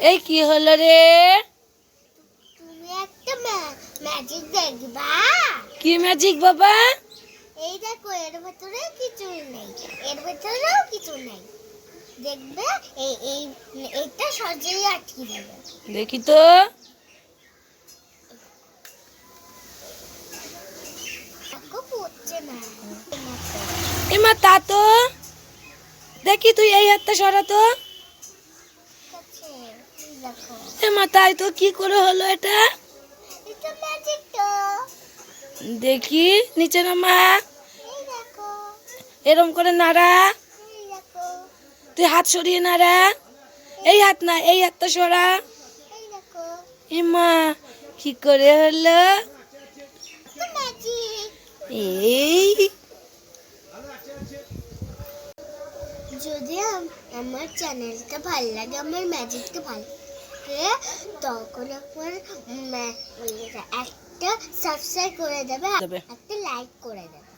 এই কি হলো রে? তুমি একটা ম্যাজিক দেখবা? কি ম্যাজিক বাবা? এই দেখো এর ভেতরে কিছু নেই। এর ভেতরেও কিছু নেই। দেখবে এই এই এটা সজিয়ে আটকে দেবে। দেখি তো। এমা তা তো। দেখি তুই এই হাতটা সরা তো তাই তো কি করে হলো এটা? দেখি নিচে নামা। এরম করে নাড়া। তুই হাত সরিয়ে নাড়া। এই হাত না এই হাতটা সরা। দেখো। কি করে হলো? এই যদি আমার চ্যানেলটা ভালো লাগে আমার ম্যাজিকটা ভালো লাগে তখন আমার একটা সাবস্ক্রাইব করে দেবে দেবে। একটা লাইক করে দেবে